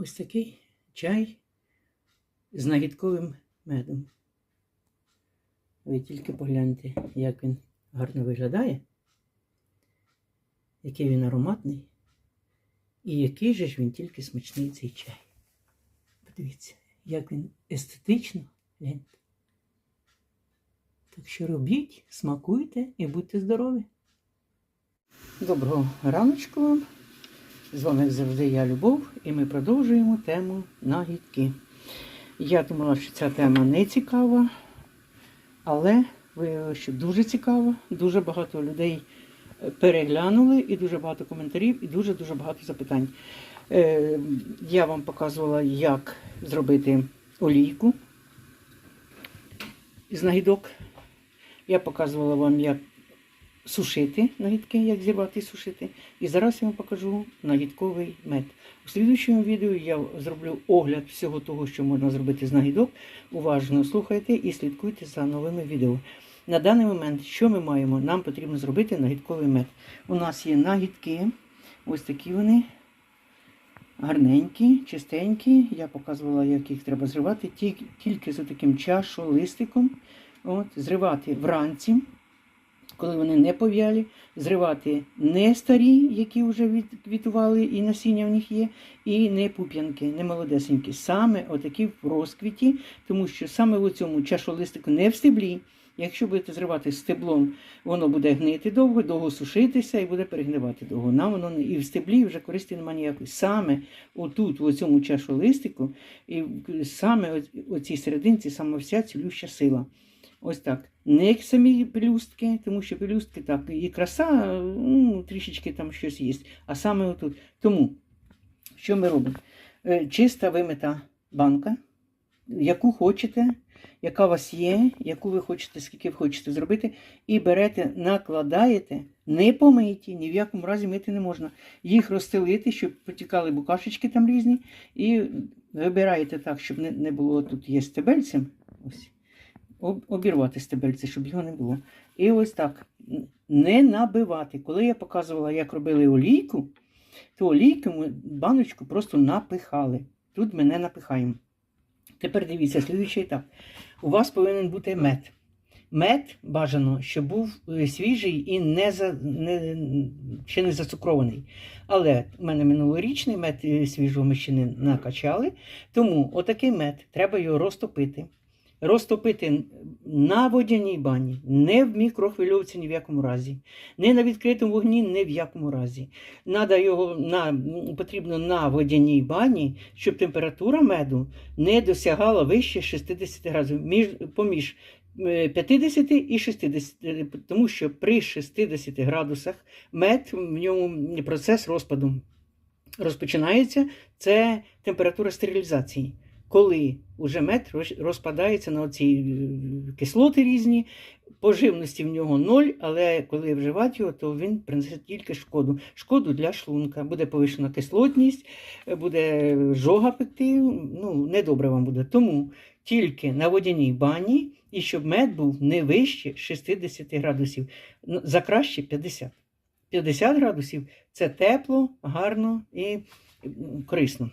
Ось такий чай з нагідковим медом. Ви тільки погляньте, як він гарно виглядає, який він ароматний, і який же ж він тільки смачний цей чай. Подивіться, як він естетично гляньте. Так що робіть, смакуйте і будьте здорові. Доброго раночку вам. З вами завжди я Любов, і ми продовжуємо тему нагідки. Я думала, що ця тема не цікава, але виявилося, що дуже цікава. Дуже багато людей переглянули, і дуже багато коментарів, і дуже-дуже багато запитань. Е, я вам показувала, як зробити олійку з нагідок. Я показувала вам, як сушити нагідки, як зірвати і сушити. І зараз я вам покажу нагідковий мед. У слідуючому відео я зроблю огляд всього того, що можна зробити з нагідок. Уважно слухайте і слідкуйте за новими відео. На даний момент, що ми маємо? Нам потрібно зробити нагідковий мед. У нас є нагідки, ось такі вони. Гарненькі, чистенькі. Я показувала, як їх треба зривати, тільки, за таким чашолистиком. От, Зривати вранці, коли вони не пов'ялі, зривати не старі, які вже відквітували і насіння в них є, і не пуп'янки, не молодесенькі. Саме отакі в розквіті, тому що саме в цьому чашолистику не в стеблі. Якщо будете зривати стеблом, воно буде гнити довго, довго сушитися і буде перегнивати довго. Нам воно і в стеблі вже користі немає ніякої. Саме отут, в цьому чашолистику, і саме о- о цій серединці, саме вся цілюща сила. Ось так. Не самі пелюстки, тому що пелюстки так, і краса, ну, трішечки там щось є. А саме отут. Тому, що ми робимо? Е, Чиста вимита банка, яку хочете, яка у вас є, яку ви хочете, скільки ви хочете зробити, і берете, накладаєте, не помиті, ні в якому разі мити не можна. Їх розстелити, щоб потікали букашечки там різні, і вибираєте так, щоб не, було тут є стебельцем. Ось обірвати стебельце, щоб його не було. І ось так. Не набивати. Коли я показувала, як робили олійку, то олійку ми баночку просто напихали. Тут ми не напихаємо. Тепер дивіться, слідуючий етап. У вас повинен бути мед. Мед бажано, щоб був е, свіжий і не за, не, ще не зацукрований. Але в мене минулорічний мед е, свіжого ми ще не накачали. Тому отакий мед, треба його розтопити. Розтопити на водяній бані, не в мікрохвильовці ні в якому разі, не на відкритому вогні ні в якому разі. Надо його на, потрібно на водяній бані, щоб температура меду не досягала вище 60 градусів, між, поміж е, 50 і 60, тому що при 60 градусах мед в ньому процес розпаду розпочинається. Це температура стерилізації коли уже мед розпадається на оці е, кислоти різні, поживності в нього ноль, але коли вживати його, то він принесе тільки шкоду. Шкоду для шлунка. Буде повищена кислотність, е, буде жога пекти, ну, недобре вам буде. Тому тільки на водяній бані, і щоб мед був не вище 60 градусів, Ну, за краще 50. 50 градусів це тепло, гарно і корисно.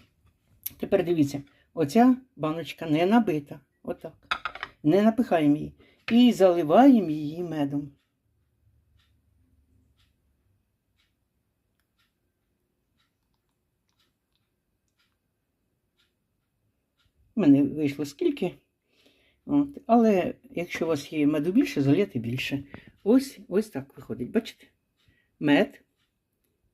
Тепер дивіться. Оця баночка не набита. Отак. Не напихаємо її. І заливаємо її медом. У мене вийшло скільки. От. Але якщо у вас є меду більше, залити більше. Ось, ось так виходить. Бачите? Мед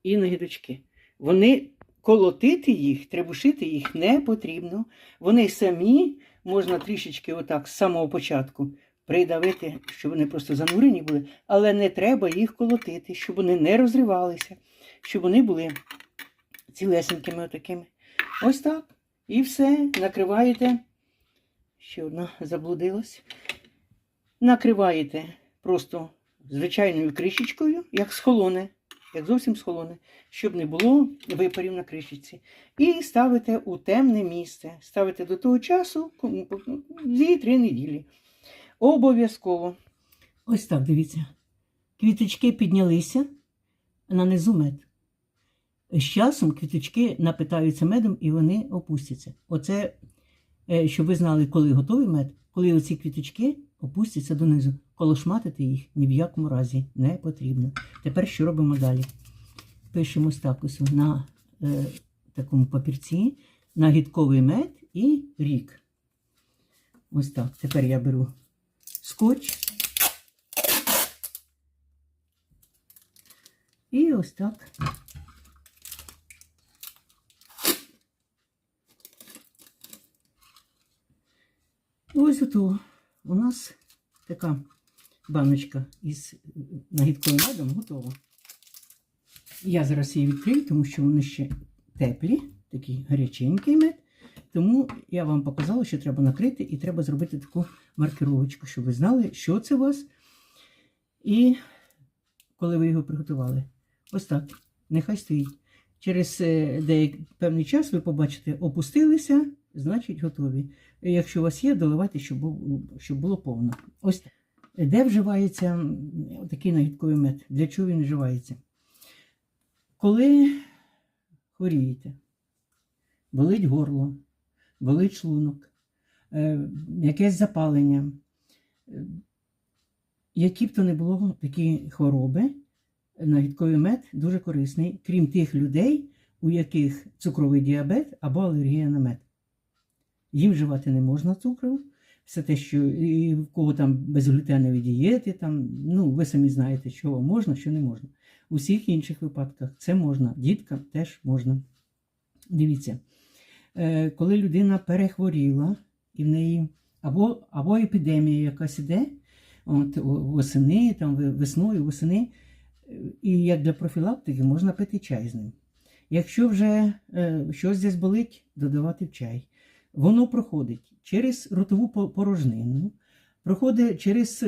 і нагідочки. Вони колотити їх, требушити їх не потрібно. Вони самі можна трішечки отак з самого початку придавити, щоб вони просто занурені були, але не треба їх колотити, щоб вони не розривалися, щоб вони були цілесенькими отакими. Ось так. І все, накриваєте. Ще одна заблудилась. Накриваєте просто звичайною кришечкою, як схолоне, як зовсім схолоне, щоб не було випарів на кришечці. І ставите у темне місце. Ставите до того часу, дві-три неділі. Обов'язково. Ось так, дивіться. Квіточки піднялися, на низу мед. з часом квіточки напитаються медом і вони опустяться. Оце, е, щоб ви знали, коли готовий мед, коли оці квіточки опустяться донизу. Колошматити їх ні в якому разі не потрібно. Тепер що робимо далі? Пишемо так на е, такому папірці нагідковий мед і рік. Ось так. Тепер я беру скотч. І ось так. Ось готово. У нас така баночка із нагідковим медом готова. Я зараз її відкрию, тому що вони ще теплі, такий гаряченький мед. Тому я вам показала, що треба накрити, і треба зробити таку маркировочку, щоб ви знали, що це у вас. І коли ви його приготували. Ось так. Нехай стоїть. Через е, деякий певний час ви побачите, опустилися, значить готові. Якщо у вас є, доливайте, щоб, був, щоб було повно. Ось. Де вживається такий нагідковий мед? Для чого він вживається? Коли хворієте, болить горло, болить шлунок, е, якесь запалення, е, які б то не було такі хвороби, нагідковий мед дуже корисний, крім тих людей, у яких цукровий діабет або алергія на мед. Їм вживати не можна цукру. Все те, що і в кого там безглютенові дієти, там, ну, ви самі знаєте, що можна, що не можна. У всіх інших випадках це можна, діткам теж можна. Дивіться, е, коли людина перехворіла і в неї або, або епідемія якась іде, от, восени, там, весною, восени, е, і як для профілактики можна пити чай з ним. Якщо вже е, щось десь болить, додавати в чай. Воно проходить через ротову порожнину, проходить через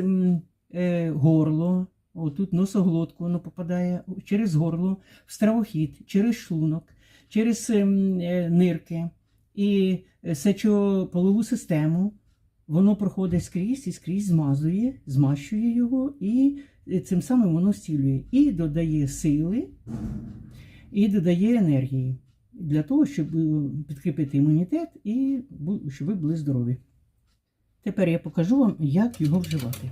е, горло, отут носоглотку воно попадає, через горло, в стравохід, через шлунок, через ем, е, нирки і е, сечополову систему. Воно проходить скрізь і скрізь змазує, змащує його, і цим самим воно зцілює. І додає сили, і додає енергії для того, щоб е, підкріпити імунітет і щоб ви були здорові. Тепер я покажу вам, як його вживати.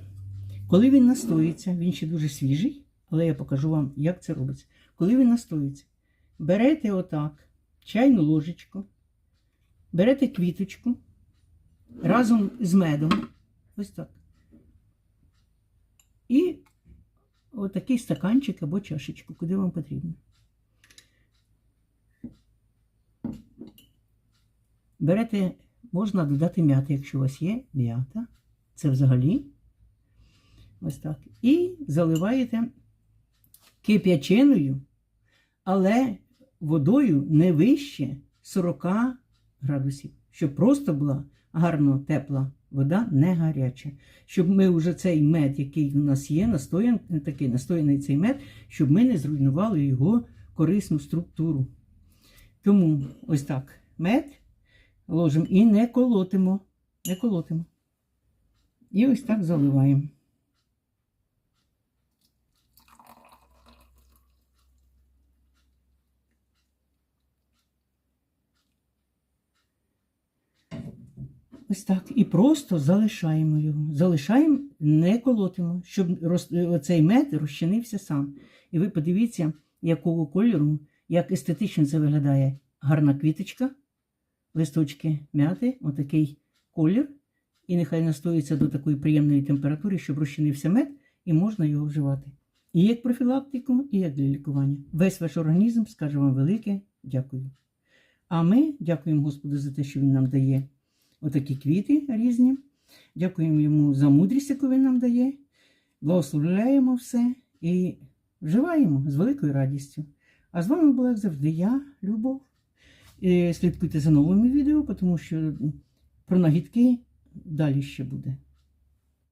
Коли він настоїться, він ще дуже свіжий, але я покажу вам, як це робиться. Коли він настоїться, берете отак чайну ложечку, берете квіточку разом з медом. Ось так. І отакий стаканчик або чашечку, куди вам потрібно. Берете, можна додати м'яти, якщо у вас є м'ята. Це взагалі. Ось так. І заливаєте кип'ячиною, але водою не вище 40 градусів, щоб просто була гарно тепла вода, не гаряча. Щоб ми вже цей мед, який у нас є, настоян, такий настояний цей мед, щоб ми не зруйнували його корисну структуру. Тому ось так мед ложимо і не колотимо. Не колотимо. І ось так заливаємо. Ось так. І просто залишаємо його. Залишаємо, не колотимо, щоб оцей мед розчинився сам. І ви подивіться, якого кольору, як естетично це виглядає. Гарна квіточка, листочки м'яти, отакий колір. І нехай настоїться до такої приємної температури, щоб розчинився мед, і можна його вживати. І як профілактику, і як для лікування. Весь ваш організм скаже вам велике дякую. А ми дякуємо Господу за те, що Він нам дає отакі квіти різні. Дякуємо йому за мудрість, яку він нам дає. Благословляємо все і вживаємо з великою радістю. А з вами була, як завжди, я, Любов. Слідкуйте за новими відео, тому що про нагідки далі ще буде.